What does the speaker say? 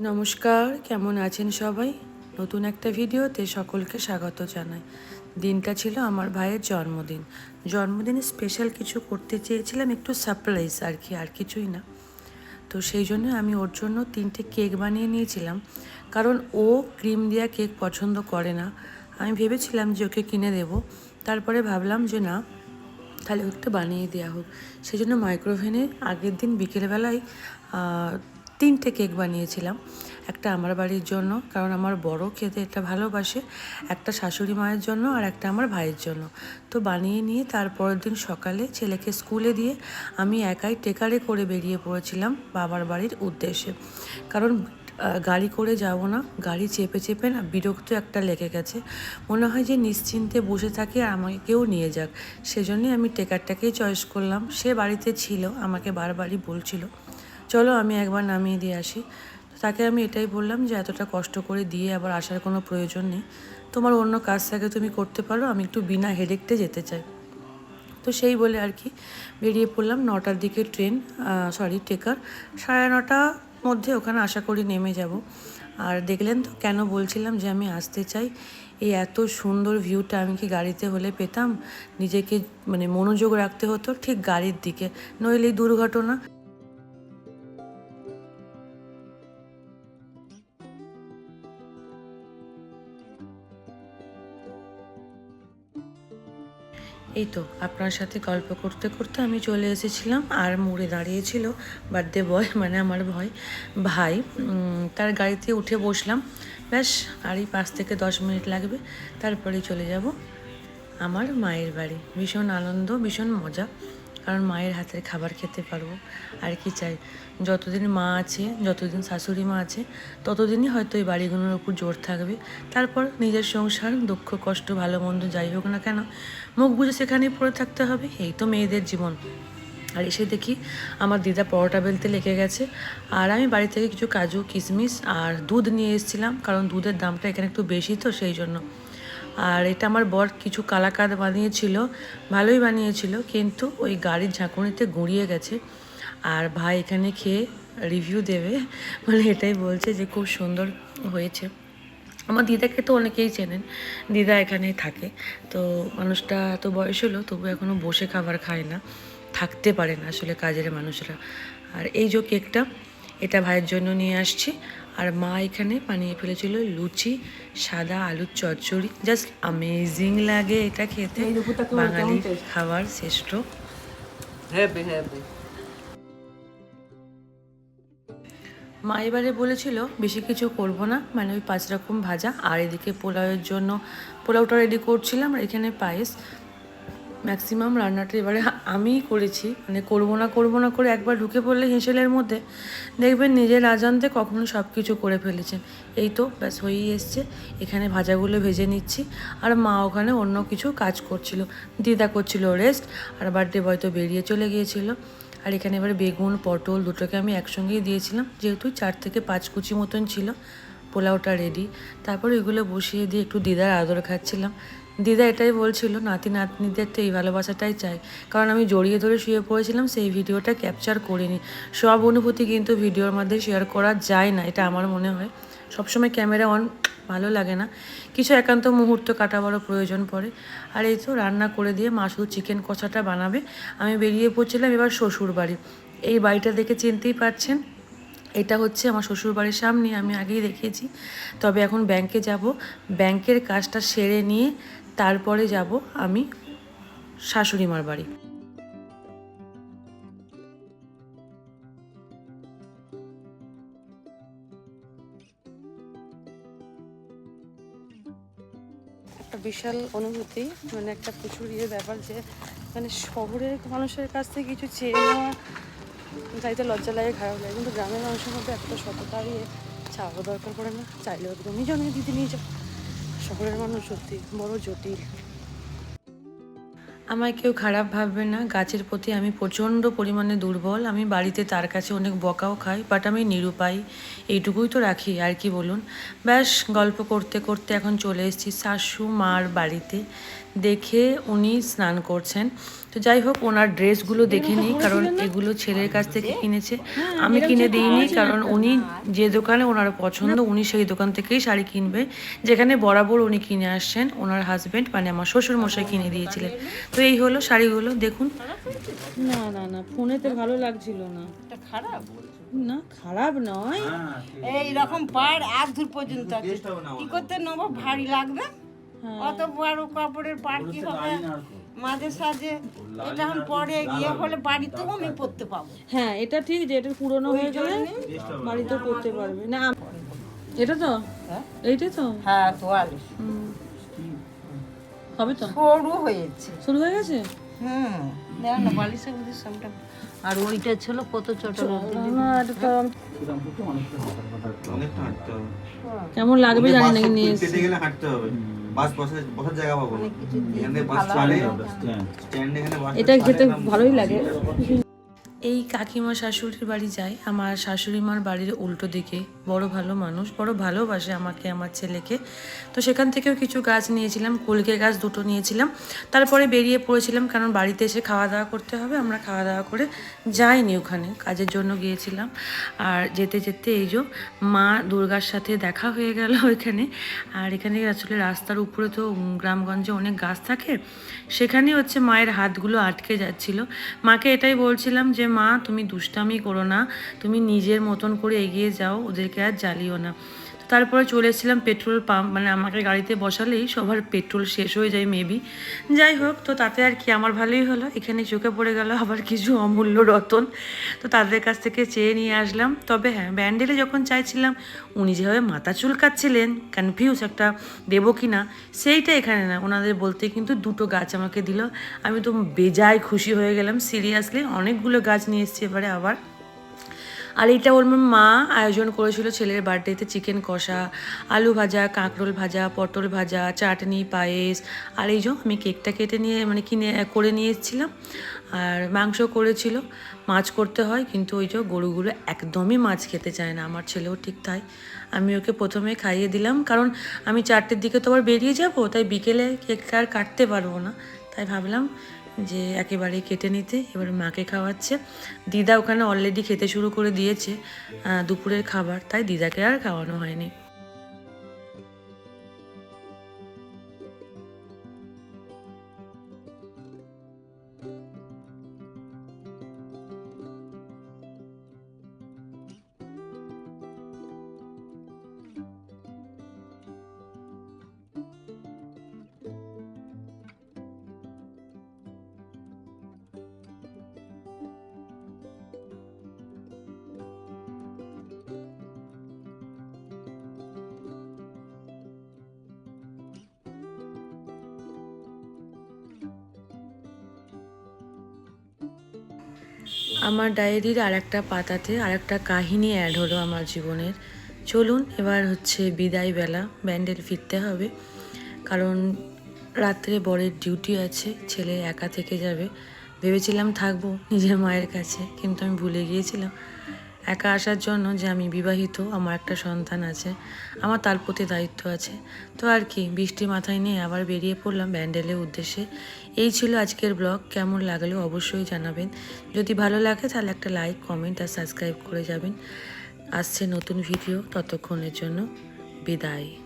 নমস্কার, কেমন আছেন সবাই? নতুন একটা ভিডিওতে সকলকে স্বাগত জানাই। দিনটা ছিল আমার ভাইয়ের জন্মদিন। জন্মদিনে স্পেশাল কিছু করতে চেয়েছিলাম, একটু সারপ্রাইজ আর কি, আর কিছুই না। তো সেই জন্য আমি ওর জন্য তিনটে কেক বানিয়ে নিয়েছিলাম। কারণ ও ক্রিম দেওয়া কেক পছন্দ করে না। আমি ভেবেছিলাম যে ওকে কিনে দেবো। তারপরে ভাবলাম যে না, তাহলে একটু বানিয়ে দেওয়া হোক। সেই জন্য মাইক্রোভেনে আগের দিন বিকেলবেলায় তিনটে কেক বানিয়েছিলাম। একটা আমার বাড়ির জন্য, কারণ আমার বড় খেতে এটা ভালোবাসে। একটা শাশুড়ি মায়ের জন্য আর একটা আমার ভাইয়ের জন্য। তো বানিয়ে নিয়ে তারপরের দিন সকালে ছেলেকে স্কুলে দিয়ে আমি একাই টেকারে করে বেরিয়ে পড়েছিলাম বাবার বাড়ির উদ্দেশ্যে। কারণ গাড়ি করে যাব না, গাড়ি চেপে চেপে না বিরক্ত একটা লেগে গেছে। মনে হয় যে নিশ্চিন্তে বসে থাকি আর আমাকে কেউ নিয়ে যাক। সেজন্যই আমি টেকারটাকেই চয়েস করলাম। সে বাড়িতে ছিল, আমাকে বারবারই বলছিল। চলো আমি একবার নামিয়ে দিয়ে আসি। তাকে আমি এটাই বললাম যে এতটা কষ্ট করে দিয়ে আবার আসার কোনো প্রয়োজন নেই। তোমার অন্য কাজ থাকে তুমি করতে পারো, আমি একটু বিনা হেডেকটে যেতে চাই। তো সেই বলে আর কি বেরিয়ে পড়লাম নটার দিকে ট্রেন সরি টেকার। সাড়ে নটার মধ্যে ওখানে আশা করি নেমে যাব। আর দেখলেন তো, কেন বলছিলাম যে আমি আসতে চাই? এই এত সুন্দর ভিউটা আমি কি গাড়িতে হলে পেতাম? নিজেকে মানে মনোযোগ রাখতে হতো ঠিক গাড়ির দিকে, নইলে দুর্ঘটনা। এই তো, আপনার সাথে গল্প করতে করতে আমি চলে এসেছিলাম আর মোড়ে দাঁড়িয়েছিল বার্থডে বয় মানে আমার ভয় ভাই তার গাড়িতে উঠে বসলাম। ব্যাস আর এই পাঁচ থেকে দশ মিনিট লাগবে, তারপরেই চলে যাব। আমার মায়ের বাড়ি, ভীষণ আনন্দ, ভীষণ মজা। কারণ মায়ের হাতের খাবার খেতে পারব। আর কি চাই? যতদিন মা আছে, যতদিন শাশুড়ি মা আছে, ততদিনই হয়তো এই বাড়িগুলোর উপর জোর থাকবে। তারপর নিজের সংসার, দুঃখ, কষ্ট, ভালো, মন্দ যাই হোক না কেন, মুখ বুঝে সেখানেই পড়ে থাকতে হবে। এই তো মেয়েদের জীবন। আর এসে দেখি আমার দিদা পরোটা বেলতে লেগে গেছে। আর আমি বাড়ি থেকে কিছু কাজু, কিশমিশ আর দুধ নিয়ে এসেছিলাম, কারণ দুধের দামটা এখানে একটু বেশি তো সেই জন্য। আর এটা আমার বর কিছু কালাকাদ বানিয়েছিল, ভালোই বানিয়েছিল, কিন্তু ওই গাড়ির ঝাঁকুনিতে গুঁড়িয়ে গেছে। আর ভাই এখানে খেয়ে রিভিউ দেবে মানে এটাই বলছে যে খুব সুন্দর হয়েছে। আমার দিদাকে তো অনেকেই চেনেন, দিদা এখানেই থাকে। তো মানুষটা এত বয়স হলো, তবু এখনও বসে খাবার খায় না, থাকতে পারে না আসলে কাজের মানুষরা। আর এই যে কেকটা এটা ভাইয়ের জন্য নিয়ে আসছি। আর মা এখানে বানিয়ে ফেলেছিল লুচি সাদা আলুর চচ্চড়ি। জাস্ট আমেজিং লাগে এটা খেতে। বাঙালি খাবার শ্রেষ্ঠ. মা এবারে বলেছিল বেশি কিছু করব না মানে ওই পাঁচ রকম ভাজা। আর এদিকে পোলাওয়ের জন্য পোলাওটা রেডি করছিলাম আর এখানে পায়েস। ম্যাক্সিমাম রান্নাটা এবারে আমিই করেছি। মানে করব না করব না করে একবার ঢুকে পড়লে হেঁসেলের মধ্যে দেখবেন নিজের আজান্তে কখনো সব কিছু করে ফেলেছেন। এই তো ব্যাস হয়েই এসছে। এখানে ভাজাগুলো ভেজে নিচ্ছি। আর মা ওখানে অন্য কিছু কাজ করছিল। দিদা করছিল রেস্ট আর বার্থডে বয় তো বেরিয়ে চলে গিয়েছিল। আর এখানে এবার বেগুন, পটল দুটোকে আমি একসঙ্গেই দিয়েছিলাম। যেহেতু চার থেকে পাঁচ কুচি মতন ছিল, পোলাওটা রেডি তারপর এগুলো বসিয়ে দিয়ে একটু দিদার আদর খাচ্ছিলাম। দিদা এটাই বলছিল, নাতি নাতনিদের তো এই ভালোবাসাটাই চাই। কারণ আমি জড়িয়ে ধরে শুয়ে পড়েছিলাম, সেই ভিডিওটা ক্যাপচার করিনি। সব অনুভূতি কিন্তু ভিডিওর মধ্যে শেয়ার করা যায় না, এটা আমার মনে হয়। সবসময় ক্যামেরা অন ভালো লাগে না। কিছু একান্ত মুহূর্ত কাটাবারও প্রয়োজন পড়ে। আর এই তো রান্না করে দিয়ে মা শুধু চিকেন কষাটা বানাবে। আমি বেরিয়ে পড়ছিলাম এবার শ্বশুর বাড়ি। এই বাড়িটা দেখে চিনতেই পারছেন, এটা হচ্ছে আমার শ্বশুর বাড়ির সামনে, আমি আগেই দেখিয়েছি। তবে এখন ব্যাংকে যাব। ব্যাংকের কাজটা সেরে নিয়ে তারপরে যাব আমি শাশুড়ি মার বাড়ি। একটা বিশাল অনুভূতি মানে একটা প্রচুর ইয়ে ব্যাপার যে মানে শহরের মানুষের কাছ থেকে কিছু চেয়ে নেওয়া চাইতে লজ্জা লাগে, খারাপ লাগে। কিন্তু গ্রামের মানুষের মধ্যে একটা সততা ইয়ে চাওয়া দরকার পড়ে না। চাইলেও একদমই জনে দিদি নিয়ে যাও। শহরের মানুষ সত্যি বড় জটিল। আমায় কেউ খারাপ ভাববে না, গাছের প্রতি আমি প্রচণ্ড পরিমাণে দুর্বল। আমি বাড়িতে তার কাছে অনেক বকাও খাই বাট আমি নিরুপায়। এইটুকুই তো রাখি, আর কি বলুন? ব্যাস, গল্প করতে করতে এখন চলে এসেছি শাশু মার বাড়িতে। দেখে উনি স্নান করছেন। তো যাই হোক ওনার ড্রেসগুলো দেখে নিই কারণ এগুলো ছেলের কাছ থেকে কিনেছে। আমি কিনে দিইনি কারণ উনি যে দোকানে ওনার পছন্দ উনি সেই দোকান থেকেই শাড়ি কিনবে। যেখানে বরাবর উনি কিনে আসছেন ওনার হাজবেন্ড মানে আমার শ্বশুর মশাই কিনে দিয়েছিলেন। তো এই হলো শাড়িগুলো দেখুন। না না না ফোনেতে ভালো লাগছিল না। এটা খারাপ না খারাপ নয়। এই রকম পাড় এক দূর পর্যন্ত আছে। কি করতে নেব? ভারী লাগবে। অত বড় কাপড়ের পাড় কি হবে? মাঝে সাঝে এটা এখন পরে গিয়ে হলে বাড়িতেও আমি পরতে পাবো। হ্যাঁ এটা ঠিক যে এটা পুরনো হয়ে গেলে বাড়িতে করতে পারবে। না এটা তো? এইটা তো? হ্যাঁ তোয়ালে হুম। হবে তো? সরু হয়েছে। শুরু হয়ে গেছে? হুম দেখো না সামটা আর ওইটা ছিল কত ছোট তো কেমন লাগবে জানি না নিয়ে হাঁটতে হবে। বাস বসার বসার জায়গা পাবো। এখানে বাস চলে। স্ট্যান্ড এখানে বাস এটা খেতে ভালোই লাগে। এই কাকিমা শাশুড়ির বাড়ি যাই, আমার শাশুড়ি মার বাড়ির উল্টো দিকে। বড় ভালো মানুষ, বড় ভালোবাসে আমাকে, আমার ছেলেকে। তো সেখান থেকেও কিছু গাছ নিয়েছিলাম, কলকে গাছ দুটো নিয়েছিলাম। তারপরে বেরিয়ে পড়েছিলাম, কারণ বাড়িতে এসে খাওয়া দাওয়া করতে হবে, আমরা খাওয়া দাওয়া করে যাইনি ওখানে, কাজের জন্য গিয়েছিলাম। আর যেতে যেতে এই যে মা দুর্গার সাথে দেখা হয়ে গেল ওইখানে। আর এখানে আসলে রাস্তার উপরে তো গ্রামগঞ্জে অনেক গাছ থাকে, সেখানে হচ্ছে মায়ের হাতগুলো আটকে যাচ্ছিল। মাকে এটাই বলছিলাম যে মা, তুমি দুষ্টামি করো না। তুমি নিজের মতন করে এগিয়ে যাও, ওদেরকে আর জ্বালিও না। তারপরে চলে এসেছিলাম পেট্রোল পাম্প মানে আমাকে গাড়িতে বসালেই সবার পেট্রোল শেষ হয়ে যায় মেবি যাই হোক, তো তাতে আর কি আমার ভালোই হলো। এখানে চোখে পড়ে গেল আবার কিছু অমূল্য রতন। তো তাদের কাছ থেকে চেয়ে নিয়ে আসলাম। তবে হ্যাঁ ব্যান্ডেলে যখন চাইছিলাম, উনি যেভাবে মাথা চুলকাচ্ছিলেন কনফিউজ একটা দেবো কি না সেইটা এখানে না। ওনাদের বলতে কিন্তু দুটো গাছ আমাকে দিল। আমি তো বেজায় খুশি হয়ে গেলাম। সিরিয়াসলি অনেকগুলো গাছ নিয়ে এসেছি এবারে আবার। আর এটা ওর মা আয়োজন করেছিল ছেলের বার্থডেতে চিকেন কষা, আলু ভাজা, কাঁকরোল ভাজা, পটল ভাজা, চাটনি, পায়েস, আর এই যে আমি কেকটা কেটে নিয়ে মানে কিনে, করে নিয়ে এসেছিলাম। আর মাংস করেছিল, মাছ করতে হয়, কিন্তু ওই যে গরুগুলো একদমই মাছ খেতে চায় না, আমার ছেলেও ঠিক তাই। আমি ওকে প্রথমে খাইয়ে দিলাম, কারণ আমি চারটের দিকে তো আবার বেরিয়ে যাব, তাই বিকেলে কেকটা আর কাটতে পারব না। তাই ভাবলাম যে একেবারে কেটে নিতে, এবার মাকে খাওয়াচ্ছে। দিদা ওখানে অলরেডি খেতে শুরু করে দিয়েছে দুপুরের খাবার, তাই দিদাকে আর খাওয়ানো হয়নি। আমার ডায়েরির আর একটা পাতাতে আর একটা কাহিনী অ্যাড হলো আমার জীবনের। চলুন এবার হচ্ছে বিদায় বেলা ব্যান্ডেল ফিরতে হবে। কারণ রাত্রে বরের ডিউটি আছে, ছেলে একা থেকে যাবে। ভেবেছিলাম থাকব নিজের মায়ের কাছে, কিন্তু আমি ভুলে গিয়েছিলাম। একা আসার জন্য যে আমি বিবাহিত, আমার একটা সন্তান আছে, আমার তার প্রতি দায়িত্ব আছে। তো আর কি, বৃষ্টি মাথায় নিয়ে আবার বেরিয়ে পড়লাম ব্যান্ডেলের উদ্দেশ্যে। এই ছিল আজকের ব্লগ, কেমন লাগল অবশ্যই জানাবেন। যদি ভালো লাগে তাহলে একটা লাইক, কমেন্ট আর সাবস্ক্রাইব করে যাবেন। আসছে নতুন ভিডিও ততক্ষণের জন্য, বিদায়।